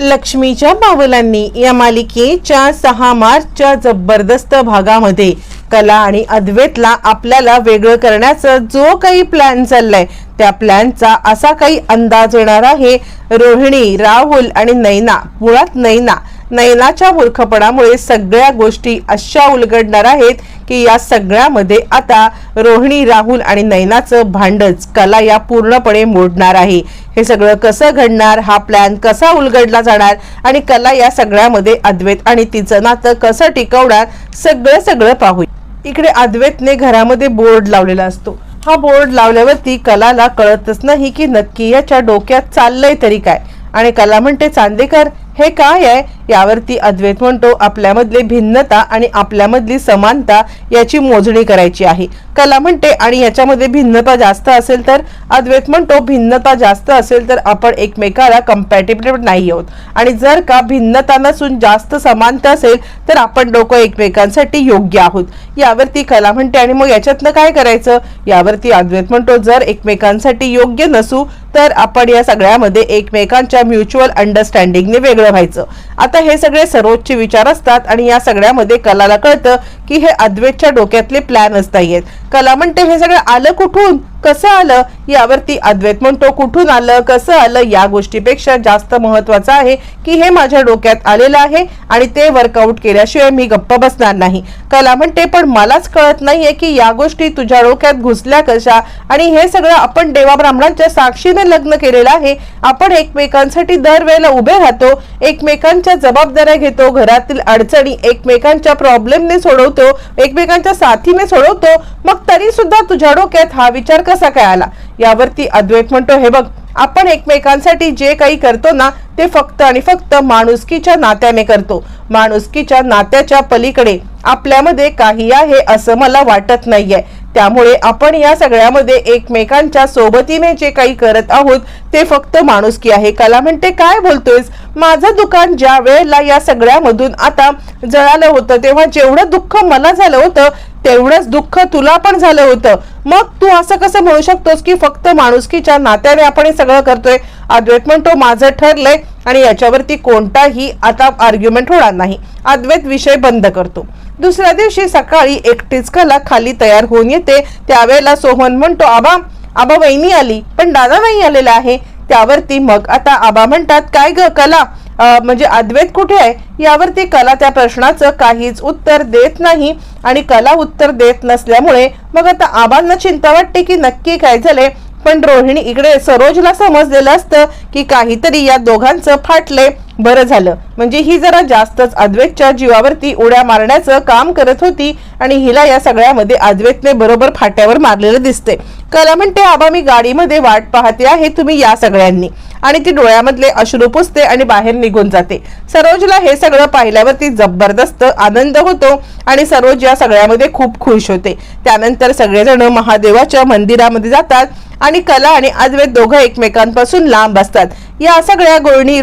लक्ष्मीच्या बावलांनी या मालिकेच्या सहा मार्चच्या जबरदस्त भागामध्ये कला आणि अद्वैतला आपल्याला वेगळं करण्याचं जो काही प्लॅन चाललाय त्या प्लॅनचा असा काही अंदाज येणार आहे. रोहिणी राहुल आणि नैना मुळात नैना नैनाच्या मूर्खपणामुळे सगळ्या गोष्टी अशा उलगडणार आहेत की या सगळ्यामध्ये आता रोहिणी राहुल आणि नैनाचं भांडच कला या पूर्णपणे मोडणार आहे. हे सगळं कसं घडणार हा प्लॅन कसा उलगडला जाणार आणि कला या सगळ्यामध्ये अद्वैत आणि तिचं नातं कसं टिकवणार सगळं सगळं पाहू इकडे अद्वैतने घरामध्ये बोर्ड लावलेला असतो. हा बोर्ड लावल्यावरती कलाला कळतच नाही की नक्की याच्या डोक्यात चाललंय तरी काय. आणि कला म्हणते चांदेकर हे काय आहे? यावरती अद्वैत म्हणतो आपल्यामधली भिन्नता आणि आपल्यामधली समानता याची मोजणी करायची आहे. कला म्हणते आणि याच्यामध्ये भिन्नता जास्त असेल तर? अद्वैत म्हणतो भिन्नता जास्त असेल तर आपण एकमेकाला कम्पॅटेबल नाही आहोत. आणि जर का भिन्नता नसून जास्त समानता असेल तर आपण डोकं एकमेकांसाठी योग्य आहोत. यावरती कला म्हणते आणि मग याच्यातनं काय करायचं? यावरती अद्वैत म्हणतो जर एकमेकांसाठी योग्य नसू तर आपण या सगळ्यामध्ये एकमेकांच्या म्युच्युअल अंडरस्टँडिंगने वेगळं व्हायचं. आता हे सगळे सर्वोच्च विचार असतात आणि या सगळ्यामध्ये कलाला कळतं की हे अद्वैतच्या डोक्यातले प्लॅन असता येत कला म्हणते हे सगळं आलं कुठून? कसं आलं? यावरती अद्वैत म्हणतो कुठून आलं? कसं आलं? या गोष्टीपेक्षा जास्त महत्वाचं आहे की हे माझ्या डोक्यात आलेलं आहे आणि ते वर्कआउट केल्याशिवाय मी गप्प बसणार नाही. कला म्हणते पण मलाच कळत नाहीये की या गोष्टी तुझ्या डोक्यात घुसल्या कशा? आणि हे सगळं आपण देवा ब्राह्मणांच्या साक्षीने लग्न केलेलं आहे. आपण एकमेकांसाठी दरवेळेला उभे राहतो एकमेकांच्या जबाबदाऱ्या घेतो घरातील अडचणी एकमेकांच्या प्रॉब्लेमने सोडवतो एकमेकांच्या साथीने सोडवतो. मग तरी सुद्धा तुझ्या डोक्यात हा विचार कसा काय आला? यावरती अद्वैत म्हणतो हे बघ आपण एकमेकांसाठी जे काही करतो ना ते फक्त आणि फक्त माणुसकीच्या नात्याने करतो. माणुसकीच्या नात्याच्या पलीकडे आपल्यामध्ये काही आहे असं मला वाटत नाहीये. त्यामुळे आपण या सगळ्यामध्ये एकमेकांच्या सोबतीने जे काही करत आहोत ते फक्त माणुसकी आहे. कला म्हणते काय बोलतोयस? माझं दुकान ज्या वेळेला या सगळ्यामधून आता जळालं होतं तेव्हा जेवढं दुःख मला झालं होतं तेवढंच दुःख तुला पण झालं होतं. मग तू असं कसं म्हणू शकतोस की फक्त माणुसकीच्या नात्याने आपण हे सगळं करतोय? अद्वैत म्हणतो माझं ठरलंय आणि याच्यावरती कोणताही आता आर्ग्युमेंट होणार नाही. अद्वैत विषय बंद करतो. दुसऱ्या दिवशी सकाळी एकटीच कला खाली तयार होऊन येते. त्यावेळेला सोहन म्हणतो आबा आबा वहिनी आली पण दादा नाही आलेला आहे. त्यावरती मग आता आबा म्हणतात काय ग कला? म्हणजे अद्वैत कुठे आहे? यावरती कला त्या प्रश्नाचं काहीच उत्तर देत नाही आणि कला उत्तर देत नसल्यामुळे मग आता आबांना चिंता वाटते की नक्की काय झाले पण रोहिणी इकडे सरोजला समजलेलं असतं की काहीतरी या दोघांचं फाटले बरं झालं. म्हणजे ही जरा जास्तच अद्वैतच्या जीवावरती उड्या मारण्याचं काम करत होती आणि हिला या सगळ्यामध्ये अद्वैतने बरोबर फाट्यावर मारलेलं दिसते कला म्हणते आबा मी गाडीमध्ये वाट पाहते आहे. तुम्ही या सगळ्यांनी. आणि ती डोळ्यामधले अश्रू पुसते आणि बाहेर निघून जाते. सरोजला हे सगळं पाहिल्यावरती जबरदस्त आनंद होतो आणि सरोज या सगळ्यामध्ये खूप खुश होते. त्यानंतर सगळेजण महादेवाच्या मंदिरामध्ये जातात आणि कला आणि अद्वैत दोघं एकमेकांपासून लांब असतात. या सगळ्या गोष्टी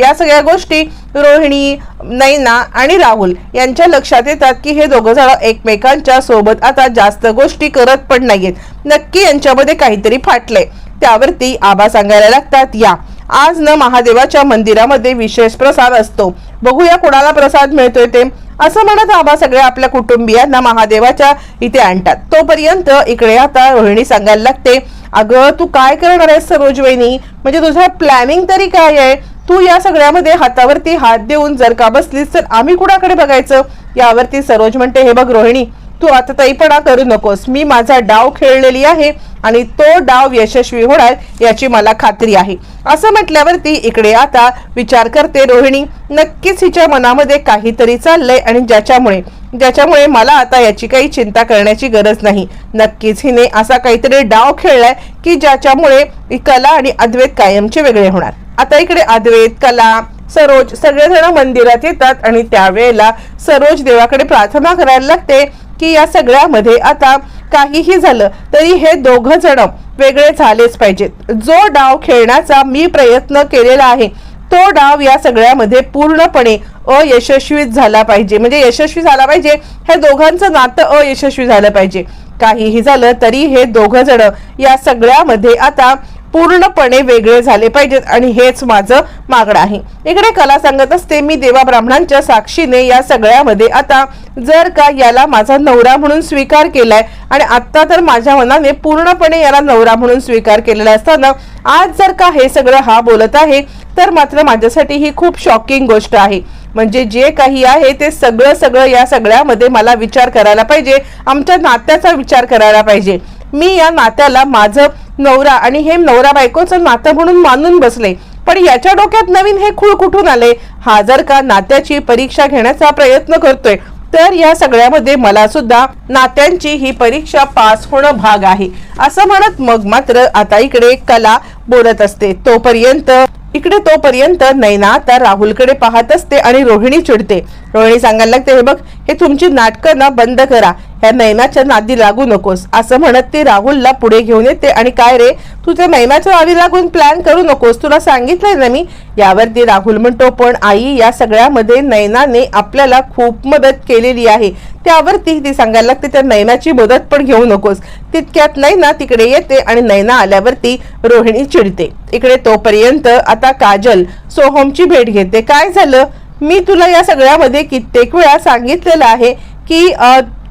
या सगळ्या गोष्टी रोहिणी नैना आणि राहुल यांच्या लक्षात येतात की हे दोघं जण एकमेकांच्या सोबत आता जास्त गोष्टी करत पण नाहीयेत. नक्की यांच्यामध्ये काहीतरी फाटलंय. त्यावरती आबा सांगायला लागतात या आज न महादेवाच्या मंदिरामध्ये विशेष प्रसाद असतो. बघूया कोणाला प्रसाद मिळतोय ते. असं म्हणत आबा सगळ्या आपल्या कुटुंबियांना महादेवाच्या इथे आणतात. तोपर्यंत इकडे आता रोहिणी सांगायला लागते अगं तू काय करणार आहेस सरोज वहिनी? म्हणजे तुझं प्लॅनिंग तरी काय आहे? तू या सगळ्यामध्ये हातावरती हात देऊन जर का बसलीस तर आम्ही कुणाकडे बघायचं? यावरती सरोज म्हणते हे बघ रोहिणी तू आता ताईपणा करू नकोस. मी माझा डाव खेळलेली आहे आणि तो डाव यशस्वी होणार याची मला खात्री आहे. असं म्हटल्यावरती इकडे आता विचार करते रोहिणी. नक्कीच हिच्या मनामध्ये काहीतरी चाललंय आणि ज्याच्यामुळे ज्याच्यामुळे मला आता याची काही चिंता करण्याची गरज नाही. नक्कीच हिने असा काहीतरी डाव खेळलाय की ज्याच्यामुळे कला आणि अद्वैत कायमचे वेगळे होणार. आता इकडे अद्वैत कला सरोज सगळेजण मंदिरात येतात आणि त्यावेळेला सरोज देवाकडे प्रार्थना करायला लागते. की या सगळ्यामध्ये आता काहीही झालं तरी हे दोघं जण वेगळे झालेच पाहिजेत. जो डाव खेळण्याचा मी प्रयत्न केलेला आहे तो डाव या सगळ्यामध्ये पूर्णपणे अयशस्वी झाला पाहिजे. म्हणजे यशस्वी झाला पाहिजे हे दोघांचं नातं अयशस्वी झालं पाहिजे. काहीही झालं तरी हे दोघं जण या सगळ्यामध्ये आता पूर्णपणे वेगळे झाले पाहिजेत आणि हेच माझं मागणं आहे. इकडे कला सांगत असते मी देवा ब्राह्मणांच्या साक्षीने या सगळ्यामध्ये आता जर का याला माझा नवरा म्हणून स्वीकार केलाय आणि आत्ता तर माझ्या मनाने पूर्णपणे याला नवरा म्हणून स्वीकार केलेला असताना आज जर का हे सगळं हा बोलत आहे तर मात्र माझ्यासाठी ही खूप शॉकिंग गोष्ट आहे. म्हणजे जे काही आहे ते सगळं सगळं या सगळ्यामध्ये मला विचार करायला पाहिजे आमच्या नात्याचा विचार करायला पाहिजे. मी या नात्याला माझं नवरा आणि हे नवरा बायकोचं नातं म्हणून मानून बसले. पण याच्या डोक्यात नवीन हे खूळ कुठून आले? हा जर का नात्याची परीक्षा घेण्याचा प्रयत्न करतोय तर या सगळ्यामध्ये मला सुद्धा नात्यांची ही परीक्षा पास होणं भाग आहे. असं म्हणत मग मात्र आता इकडे कला बोलत असते. तोपर्यंत इकडे तोपर्यंत नैना आता राहुलकडे पाहत असते आणि रोहिणी चिडते. रोहिणी सांगायला लागते हे बघ हे तुमची नाटकं ना बंद करा. ह्या नैनाच्या नादी लागू नकोस. असं म्हणत ती राहुलला पुढे घेऊन येते. आणि काय रे? तू त्या नैनाच्या नादी लागून प्लॅन करू नकोस. तुला सांगितलंय ना मी? यावरती राहुल म्हणतो पण आई या सगळ्यामध्ये नैनाने आपल्याला खूप मदत केलेली आहे. त्यावरती ती सांगायला लागते त्या नैनाची मदत पण घेऊ नकोस. तितक्यात नैना तिकडे येते आणि नैना आल्यावरती रोहिणी चिडते. इकडे तोपर्यंत आता काजल सोहमची भेट घेते. काय झालं? मी तुला या सगळ्यामध्ये कित्येक वेळा सांगितलेलं आहे की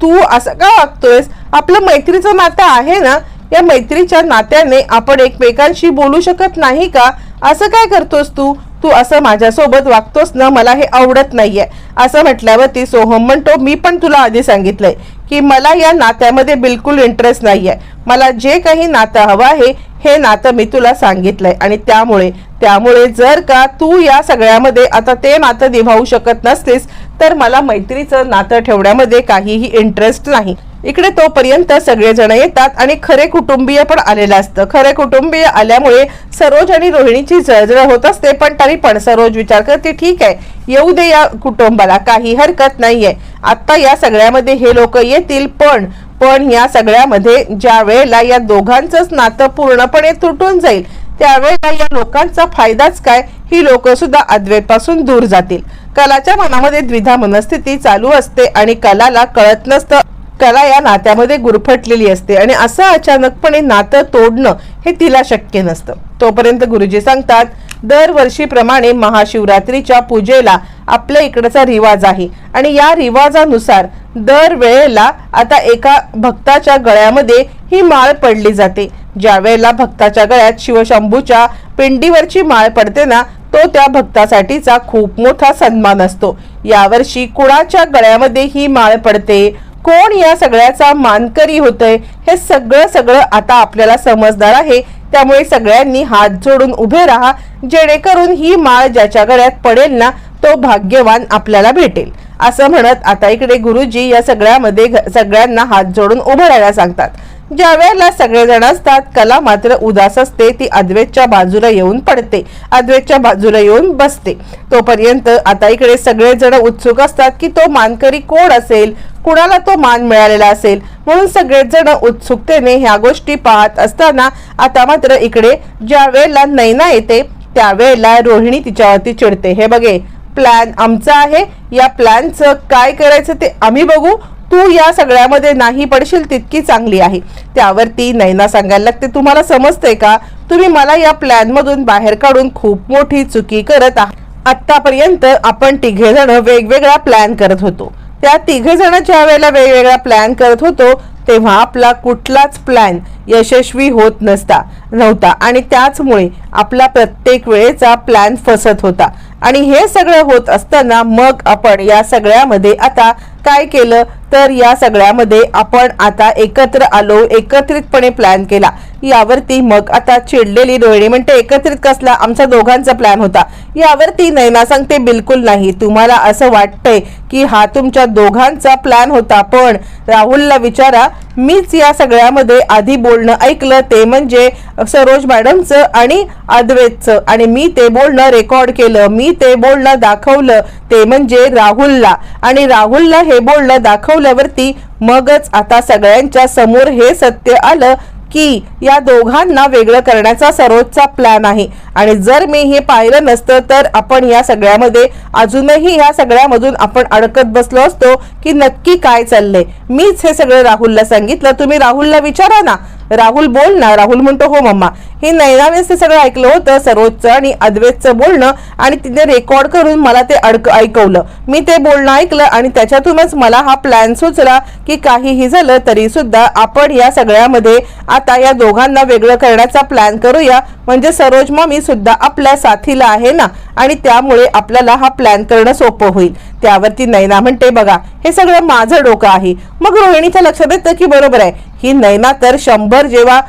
तू असं का वागतोयस? आपलं मैत्रीचं नातं आहे ना? या मैत्रीच्या नात्याने आपण एकमेकांशी बोलू शकत नाही का? असं काय करतोस तू? तू असं माझ्यासोबत वागतोस ना? मला हे आवडत नाहीये. असं म्हटल्यावरती सोहम म्हणतो मी पण तुला आधी सांगितलंय की मला या नात्यामध्ये बिलकुल इंटरेस्ट नाहीये. मला जे काही नातं हवं आहे हे नातं मी तुला सांगितलंय. आणि त्यामुळे त्यामुळे जर का तू या सगळ्यामध्ये आता ते नातं निभावू शकत नसतेस तर मला मैत्रीचं नातं ठेवण्यामध्ये काहीही इंटरेस्ट नाही. इकडे तोपर्यंत सगळेजण येतात आणि खरे कुटुंबीय पण आलेलं असतं. खरे कुटुंबीय आल्यामुळे सरोज आणि रोहिणीची जळजळ होत असते पण तरी पण सरोज विचार करते ठीक आहे येऊ दे या कुटुंबाला काही हरकत नाहीये. आत्ता या सगळ्यामध्ये हे लोक येतील पण पण या सगळ्यामध्ये ज्या वेळेला या दोघांचंच नातं पूर्णपणे तुटून जाईल त्यावेळेला या लोकांचा फायदाच काय? ही लोक सुद्धा अद्वैतपासून दूर जातील. कलाच्या मनामध्ये द्विधा मनस्थिती चालू असते आणि कलाला कळत नसतं. कला या नात्यामध्ये गुरफटलेली असते आणि असं अचानकपणे नातं तोडणं हे तिला शक्य नसतं. तोपर्यंत गुरुजी सांगतात दरवर्षीप्रमाणे महाशिवरात्रीच्या पूजेला आपल्या इकडचा रिवाज आहे आणि या रिवाजानुसार दर वेळेला आता एका भक्ताच्या गळ्यामध्ये ही माळ पडली जाते. ज्यावेळेला भक्ताच्या गळ्यात शिवशंभूच्या पिंडीवरची माळ पडते ना तो त्या भक्तासाठीचा खूप मोठा सन्मान असतो. यावर्षी कुणाच्या गळ्यामध्ये ही माळ पडते? कोण या सगळ्याचा मानकरी होतय? हे सगळं सगळं आता आपल्याला समजणार आहे. त्यामुळे सगळ्यांनी हात जोडून उभे राहा. जेणेकरून ही माळ ज्याच्या गळ्यात पडेल ना तो भाग्यवान आपल्याला भेटेल. असं म्हणत आता इकडे गुरुजी या सगळ्यामध्ये सगळ्यांना हात जोडून उभं राहायला सांगतात. ज्या वेळेला सगळेजण असतात कला मात्र उदास असते ती अद्वैतच्या बाजूला येऊन पडते अद्वैतच्या बाजूला येऊन बसते. तोपर्यंत आता इकडे सगळेजण उत्सुक असतात की तो मानकरी कोण असेल कुणाला तो मान मिळालेला असेल? म्हणून सगळेच जण उत्सुकतेने ह्या गोष्टी पाहत असताना आता मात्र इकडे ज्या वेळेला नैना येते त्यावेळेला रोहिणी तिच्यावरती चिडते. हे बघे प्लॅन आमचा आहे. या प्लॅनचं काय करायचं ते आम्ही बघू. तू या सगळ्यामध्ये नाही पडशील तितकी चांगली आहे. त्यावरती नैना सांगायला लागते तुम्हाला समजते का? तुम्ही मला या प्लॅन मधून बाहेर काढून खूप मोठी चुकी करत आहात. आतापर्यंत आपण तिघे जण वेगवेगळा प्लॅन करत होतो. त्या तिघे जण ज्या वेळेला वेगवेगळा प्लॅन करत होतो तेव्हा आपला कुठलाच प्लॅन यशस्वी होत नसता नव्हता. आणि त्याचमुळे आपला प्रत्येक वेळेचा प्लॅन फसत होता. आणि हे सगळं होत असताना मग आपण या सगळ्यामध्ये आता काय केलं? तर या सगळ्यामध्ये आपण आता एकत्र आलो एकत्रितपणे प्लॅन केला. यावरती मग आता चिडलेली रोहिणी म्हणते एकत्रित कसला? आमचा दोघांचा प्लॅन होता. यावरती नैना सांगते बिलकुल नाही. तुम्हाला असं वाटतंय की हा तुमच्या दोघांचा प्लॅन होता पण राहुलला विचारा मीच या सगळ्यामध्ये आधी बोलणं ऐकलं ते म्हणजे सरोज मॅडमचं आणि अद्वेतचं. आणि मी ते बोलणं रेकॉर्ड केलं मी ते बोलणं दाखवलं ते म्हणजे राहुलला. आणि राहुलला हे बोलणं दाखवल्यावरती मगच आता सगळ्यांच्या समोर हे सत्य आलं की या दोघांना वेगळं करण्याचा सरोजचा प्लॅन आहे. आणि जर मी हे पाहिलं नसतं तर आपण या सगळ्यामध्ये अजूनही या सगळ्यामधून आपण अडकत बसलो असतो की नक्की काय चाललंय. मीच हे सगळं राहुलला सांगितलं. तुम्ही राहुलला विचारा ना. राहुल बोल ना राहुल म्हणतो हो मम्मा. हे नैनानेच ते सगळं ऐकलं होतं सरोजचं आणि अद्वैतचं बोलणं आणि तिने रेकॉर्ड करून मला ते अडक ऐकवलं. मी ते बोलणं ऐकलं आणि त्याच्यातूनच मला हा प्लॅन सुचला की काहीही झालं तरी सुद्धा आपण या सगळ्यामध्ये आता या दोघांना वेगळं करण्याचा प्लॅन करूया. म्हणजे सरोज मम्मी सुद्धा आपल्या साथीला आहे ना? आणि त्यामुळे आपल्याला हा प्लॅन करणं सोपं होईल. त्यावरती नैना म्हणते बघा हे सगळं माझं डोकं आहे. मग रोहिणीच्या लक्षात येतं की बरोबर आहे. ही नैना तर शंभर जेव्हा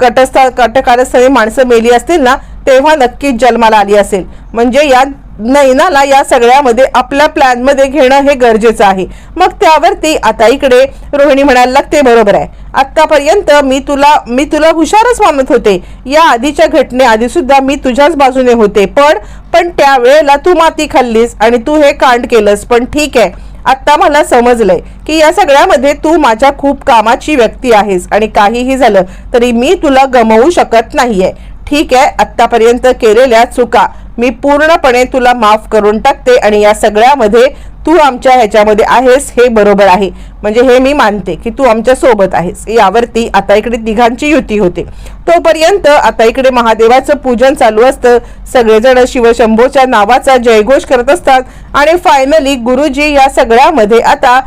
कटस्था कटकारस्थळी माणसं मेली असतील ना तेव्हा नक्कीच जन्माला आली असेल. म्हणजे या नैनाला या सगळ्यामध्ये आपल्या प्लॅनमध्ये घेणं हे गरजेचं आहे. मग त्यावरती आता इकडे रोहिणी म्हणायला लागते बरोबर आहे. आत्तापर्यंत मी तुला मी तुला हुशारच मानत होते. या आधीच्या घटनेआधी सुद्धा मी तुझ्याच बाजूने होते. पण पण त्यावेळेला तू माती खाल्लीस आणि तू हे कांड केलंस. पण ठीक आहे. आत्ता मला समजलंय की या सगळ्यामध्ये तू माझ्या खूप कामाची व्यक्ती आहेस आणि काहीही झालं तरी मी तुला गमवू शकत नाहीये. ठीक आहे आतापर्यंत केलेल्या चुका. मी पूर्णपणे तुला माफ करून टाकते आणि या सगळ्यामध्ये तू आमच्या ह्याच्यामध्ये आहेस हे बरोबर आहे. म्हणजे हे मी मानते की तू आमच्यासोबत आहेस. यावरती आता इकडे तिघांची युती होते. तोपर्यंत आता इकडे महादेवाचं पूजन चालू असतं. सगळेजण शिवशंभोच्या नावाचा जयघोष करत असतात. आणि फायनली गुरुजी या सगळ्यामध्ये आता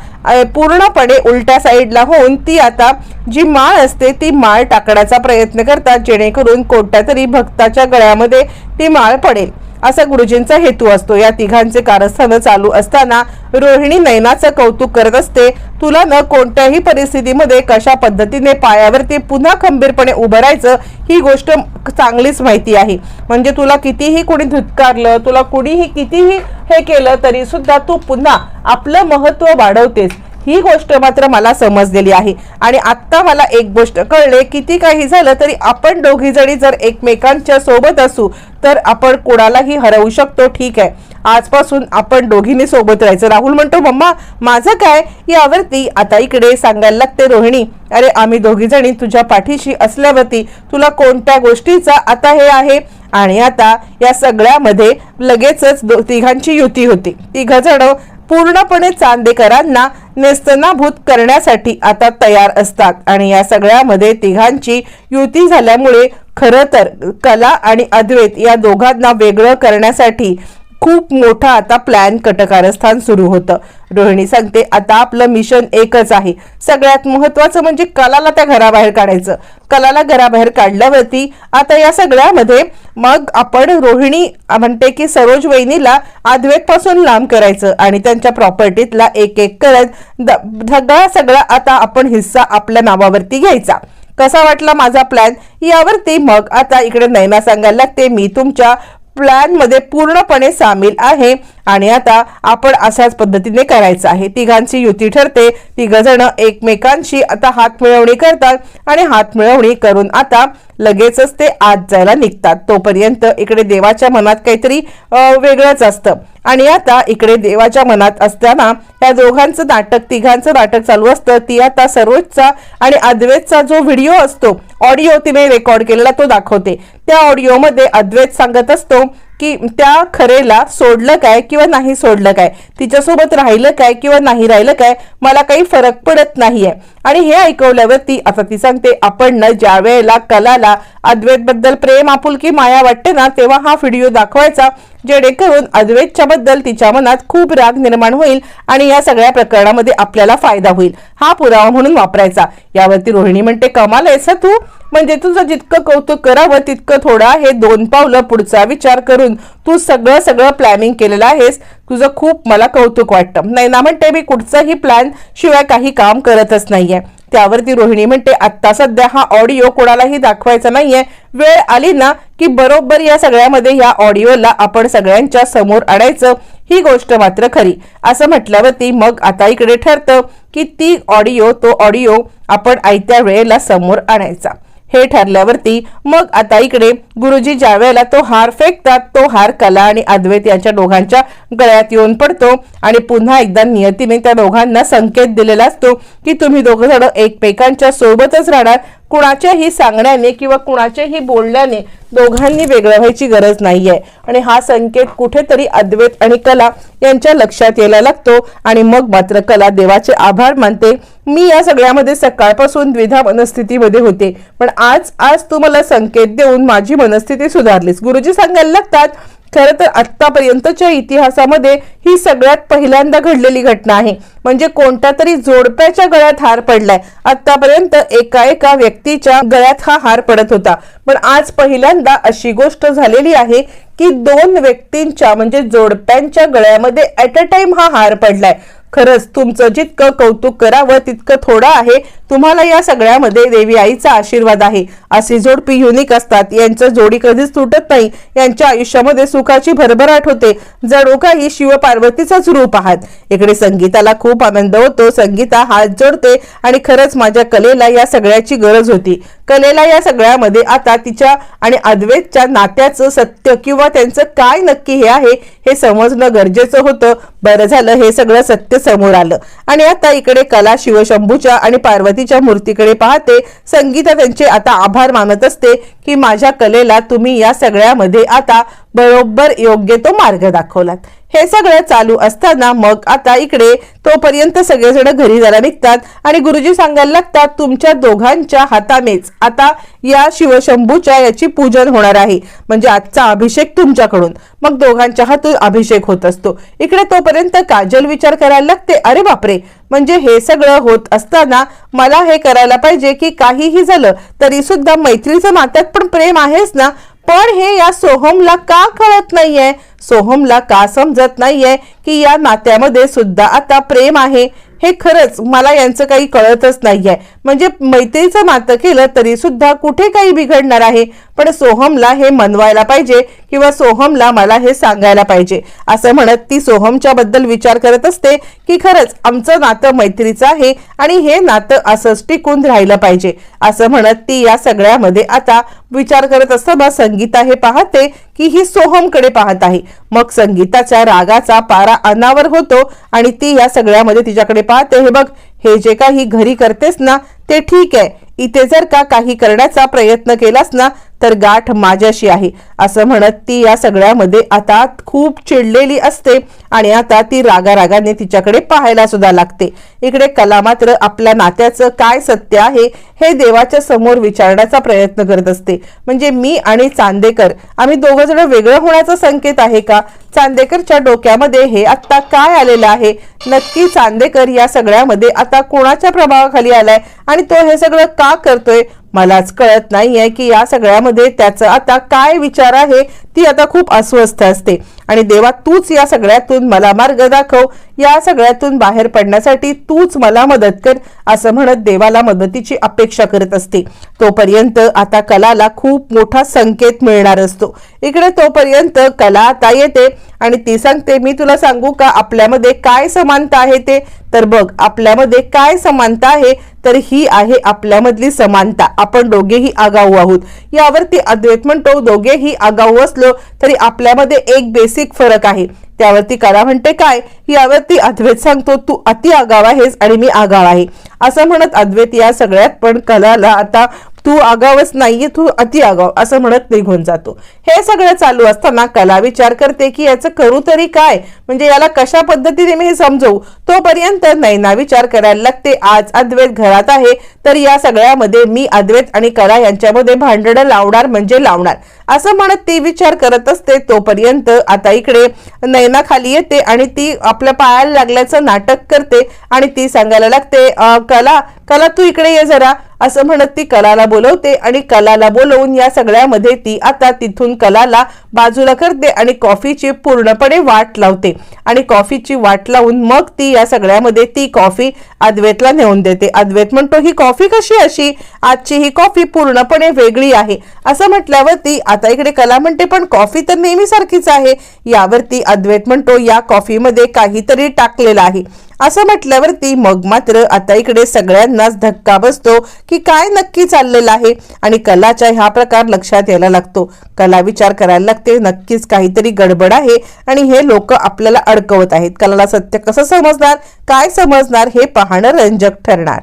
पूर्णपणे उलट्या साईडला होऊन ती आता जी माळ असते ती माळ टाकण्याचा प्रयत्न करतात. जेणेकरून कोणत्या तरी भक्ताच्या गळ्यामध्ये ती माळ पडेल. असा गुरुजींचा हेतू असतो. या तिघांचे कारस्थान चालू असताना रोहिणी नैनाचं कौतुक करत असते. तुला न कोणत्याही परिस्थितीमध्ये कशा पद्धतीने पायावरती पुन्हा खंबीरपणे उभं राहायचं ही गोष्ट चांगलीच माहिती आहे. म्हणजे तुला कितीही कोणी धुतकारलं तुला कुणीही कितीही हे केलं तरी सुद्धा तू पुन्हा आपलं महत्त्व वाढवतेस. ही गोष्ट मात्र मला समजलेली आहे. आणि आत्ता मला एक गोष्ट कळले किती काही झालं तरी आपण दोघी जणी जर एकमेकांच्या सोबत असू तर आपण कोणालाही हरवू शकतो ठीक आहे. आजपासून आपण दोघींनी सोबत राहायचं. राहुल म्हणतो मम्मा माझं काय? यावरती आता इकडे सांगायला लागते रोहिणी. अरे आम्ही दोघी जणी तुझ्या पाठीशी असल्यावरती तुला कोणत्या गोष्टीचा आता हे आहे? आणि आता या सगळ्यामध्ये लगेचच दो- तिघांची युती होती. तिघ जण पूर्णपणे चांदेकरांना नेस्तनाभूत करण्यासाठी आता तयार असतात. आणि या सगळ्यामध्ये तिघांची युती झाल्यामुळे खरं तर कला आणि अद्वैत या दोघांना वेगळं करण्यासाठी खूप मोठा आता प्लॅन कटकारस्थान सुरू होतं. रोहिणी सांगते आता आपलं मिशन एकच आहे. सगळ्यात महत्वाचं म्हणजे कलाला त्या घराबाहेर काढायचं. कलाला घराबाहेर काढल्यावरती आता या सगळ्यामध्ये मग आपण रोहिणी म्हणते की सरोज वहिनीला अद्वैत पासून लांब करायचं आणि त्यांच्या प्रॉपर्टीतला एक एक करत सगळा सगळा आता आपण हिस्सा आपल्या नावावरती घ्यायचा. कसा वाटला माझा प्लॅन यावरती मग आता इकडे नैना सांगायला लागते मी तुमच्या प्लॅनमध्ये पूर्णपणे सामील आहे. आणि आता आपण अशाच पद्धतीने करायचं आहे. तिघांची युती ठरते. तिघ जण एकमेकांशी आता हात मिळवणी करतात आणि हात मिळवणी करून आता लगेचच ते आत जायला निघतात. तोपर्यंत इकडे देवाच्या मनात काहीतरी वेगळंच असतं. आणि आता इकडे देवाच्या मनात असताना या दोघांचं नाटक तिघांचं नाटक चालू असतं. ती आता सरोजचा आणि अद्वैतचा जो व्हिडिओ असतो ऑडिओ तिने रेकॉर्ड केलेला तो दाखवते. त्या ऑडिओमध्ये अद्वैत सांगत असतो की त्या खरेला सोडलं काय किंवा नाही सोडलं काय? तिच्यासोबत राहिलं काय किंवा नाही राहिलं काय? मला काही फरक पडत नाहीये. आणि हे ऐकवल्यावरती आता ती सांगते आपण ना ज्या वेळेला कलाला अद्वैतबद्दल प्रेम आपुलकी माया वाटते ना तेव्हा हा व्हिडिओ दाखवायचा जेणेकरून अद्वैतच्या बद्दल तिच्या मनात खूप राग निर्माण होईल आणि या सगळ्या प्रकरणामध्ये आपल्याला फायदा होईल. हा पुरावा म्हणून वापरायचा. यावरती रोहिणी म्हणते कमाल आहेस तू. म्हणजे तुझं जितकं कौतुक करावं तितकं थोडा हे दोन पावलं पुढचा विचार करून तू सगळं सगळं प्लॅनिंग केलेलं आहेस. तुझं खूप मला कौतुक वाटतं. नाही ना म्हणते मी कुठचाही प्लॅन शिवाय काही काम करतच नाहीये. त्यावरती रोहिणी म्हणते आत्ता सध्या हा ऑडिओ कोणालाही दाखवायचा नाहीये. वेळ आली ना की बरोबर या सगळ्यामध्ये या ऑडिओला आपण सगळ्यांच्या समोर आणायचं. ही गोष्ट मात्र खरी. असं म्हटल्यावरती मग आता इकडे ठरतं की ती ऑडिओ तो ऑडिओ आपण आयत्या वेळेला समोर आणायचा. हे ठरल्यावरती मग आता इकडे गुरुजी ज्या वेळेला तो हार फेकतात तो हार कला आणि अद्वैत यांच्या दोघांच्या गळ्यात येऊन पडतो आणि पुन्हा एकदा नियतीने त्या दोघांना संकेत दिलेला असतो की तुम्ही दोघं जण एकमेकांच्या सोबतच राहणार. कुणाच्याही सांगण्याने किंवा कुणाच्याही बोलण्याने दोघांनी वेगळं व्हायची गरज नाहीये. आणि हा संकेत कुठेतरी अद्वैत आणि कला यांच्या लक्षात यायला लागतो आणि मग मात्र कला देवाचे आभार मानते. मी या सगळ्यामध्ये सकाळपासून द्विधा मनस्थितीमध्ये होते. पण आज आज तू मला संकेत देऊन माझी मनस्थिती सुधारलीस. गुरुजी सांगायला लागतात खरं तर आत्तापर्यंतच्या इतिहासामध्ये ही सगळ्यात पहिल्यांदा घडलेली घटना आहे. म्हणजे कोणत्या तरी जोडप्याच्या गळ्यात हार पडलाय. आतापर्यंत एका एका व्यक्तीच्या गळ्यात हा हार पडत होता. पण आज पहिल्यांदा अशी गोष्ट झालेली आहे की दोन व्यक्तींच्या म्हणजे जोडप्यांच्या गळ्यामध्ये ऍट अ टाइम हा हार पडलाय. खरंच तुमचं जितकं कौतुक करावं तितकं थोडं आहे तुम्हाला या सगळ्यामध्ये देवी आईचा आशीर्वाद आहे. अशी जोडपी युनिक असतात. यांचं जोडी कधीच तुटत नाही. यांच्या आयुष्यामध्ये सुखाची भरभराट होते. जणू काही शिवपार्वतीचाच रूप आहात. इकडे संगीताला खूप आनंद होतो. संगीता हात जोडते आणि खरंच माझ्या कलेला या सगळ्याची गरज होती. कलेला या सगळ्यामध्ये आता तिच्या आणि अद्वैतच्या नात्याचं सत्य किंवा त्यांचं काय नक्की हे आहे हे समजणं गरजेचं होतं. बरं झालं. हे सगळं सत्य समोर आलं. आणि आता इकडे कला शिवशंभूच्या आणि पार्वतीच्या मूर्तीकडे पाहते. संगीता त्यांचे आता आभार मानत असते की माझ्या कलेला तुम्ही या सगळ्यामध्ये आता बरोबर योग्य तो मार्ग दाखवलात. हे सगळं चालू असताना मग आता इकडे तोपर्यंत सगळेजण घरी जायला निघतात आणि गुरुजी सांगायला लागतात तुमच्या दोघांच्या हातानेच आता या शिवशंभूच्या याची पूजन होणार आहे. म्हणजे आजचा अभिषेक तुमच्याकडून. मग दोघांच्या हातून अभिषेक होत असतो. इकडे तोपर्यंत काजल विचार करायला लागते अरे बापरे! म्हणजे हे सगळं होत असताना मला हे करायला पाहिजे की काहीही झालं तरी सुद्धा मैत्रीचं नात्यात पण प्रेम आहेच ना? पण हे या सोहमला का कळत नाहीये? सोहमला का समजत नाहीये की या नात्यामध्ये सुद्धा आता प्रेम आहे? हे खरंच मला यांचं काही कळतच नाहीये. म्हणजे मैत्रीचं नातं केलं तरी सुद्धा कुठे काही बिघडणार आहे. पण सोहमला हे मनवायला पाहिजे किंवा सोहमला मला हे सांगायला पाहिजे. असं म्हणत ती सोहमच्या बद्दल विचार करत असते की खरंच आमचं नातं मैत्रीचं आहे आणि हे नातं असंच टिकून राहिलं पाहिजे. असं म्हणत ती या सगळ्यामध्ये आता विचार करत असताना संगीता हे पाहते की ही सोहमकडे पाहत आहे. मग संगीताच्या रागाचा पारा अनावर होतो आणि ती या सगळ्यामध्ये तिच्याकडे पाहते. हे बघ हे जे काही घरी करतेस ना ते ठीक आहे. इथे जर का काही करण्याचा प्रयत्न केलास ना तर गाठ माझ्याशी आहे. असं म्हणत ती या सगळ्यामध्ये आता खूप चिडलेली असते आणि आता ती रागारागाने तिच्याकडे पाहायला सुद्धा लागते. इकडे कला मात्र आपल्या नात्याचं काय सत्य आहे हे देवाच्या समोर विचारण्याचा प्रयत्न करत असते. म्हणजे मी आणि चांदेकर आम्ही दोघं जण वेगळं होण्याचा संकेत आहे का? चांदेकरच्या डोक्यामध्ये हे आत्ता काय आलेलं आहे? नक्की चांदेकर या सगळ्यामध्ये आता कोणाच्या प्रभावाखाली आलाय? आणि तो हे सगळं का करतोय? मलाच कळत नाहीये की या सगळ्यामध्ये त्याचं आता काय विचार आहे ती आता खूप अस्वस्थ असते. आणि देवा तूच या सगळ्यातून मला मार्ग दाखव. या सगळ्यातून बाहेर पडण्यासाठी तूच मला मदत कर असं म्हणत देवाला मदतीची अपेक्षा करत असते. तोपर्यंत आता कलाला खूप मोठा संकेत मिळणार असतो. इकडे तोपर्यंत कला आता येते आणि ती सांगते मी तुला सांगू का आपल्यामध्ये काय समानता आहे ते? तर बघ आपल्यामध्ये काय समानता आहे तर ही आहे आपल्यामधली समानता. आपण दोघेही आगाऊ आहोत. यावरती अद्वैत म्हणतो दोघेही आगाऊ असलो तरी आपल्यामध्ये एक बेस बेसिक फरक आहे. त्यावरती कला म्हणते काय? यावरती अद्वैत सांगतो तू अति आगाव आहेस आणि मी आगाव आहे. असं म्हणत अद्वैत या सगळ्यात पण कलाला आता तू आगावच नाहीये तू अति आगाव असं म्हणत निघून जातो. हे सगळं चालू असताना कला विचार करते की याचं करू तरी काय? म्हणजे याला कशा पद्धतीने मी हे समजवू? तोपर्यंत नैना विचार करायला लागते आज अद्वैत घरात आहे तर या सगळ्यामध्ये मी अद्वैत आणि कला यांच्यामध्ये भांडणं लावणार म्हणजे लावणार. असं म्हणत ती विचार करत असते. तोपर्यंत आता इकडे नैना खाली येते आणि ती आपल्या पायाला लागल्याचं नाटक करते आणि ती सांगायला लागते कला कला तू इकडे ये जरा असं म्हणत ती कलाला बोलवते आणि कलाला बोलवून या सगळ्यामध्ये ती आता तिथून कलाला बाजूला करते आणि कॉफीची पूर्णपणे वाट लावते. आणि कॉफीची वाट लावून मग ती या सगळ्यामध्ये ती कॉफी अद्वैतला नेऊन देते. अद्वैत म्हणतो ही कॉफी कशी अशी? आजची ही कॉफी पूर्णपणे वेगळी आहे. असं म्हटल्यावर म्हटल्यावरती आता इकडे कला म्हणते पण कॉफी तर नेहमी सारखीच आहे. यावरती अद्वैत म्हणतो या कॉफीमध्ये काहीतरी टाकलेलं आहे. असं म्हटल्यावरती मग मात्र आता इकडे सगळ्यांनाच धक्का बसतो की काय नक्की चाललेलं आहे आणि कलाच्या हा प्रकार लक्षात यायला लागतो. कला विचार करायला लागते नक्कीच काहीतरी गडबड आहे आणि हे लोक आपल्याला अडकवत आहेत. कलाला सत्य कसं समजणार काय समजणार हे पाहणं रंजक ठरणार.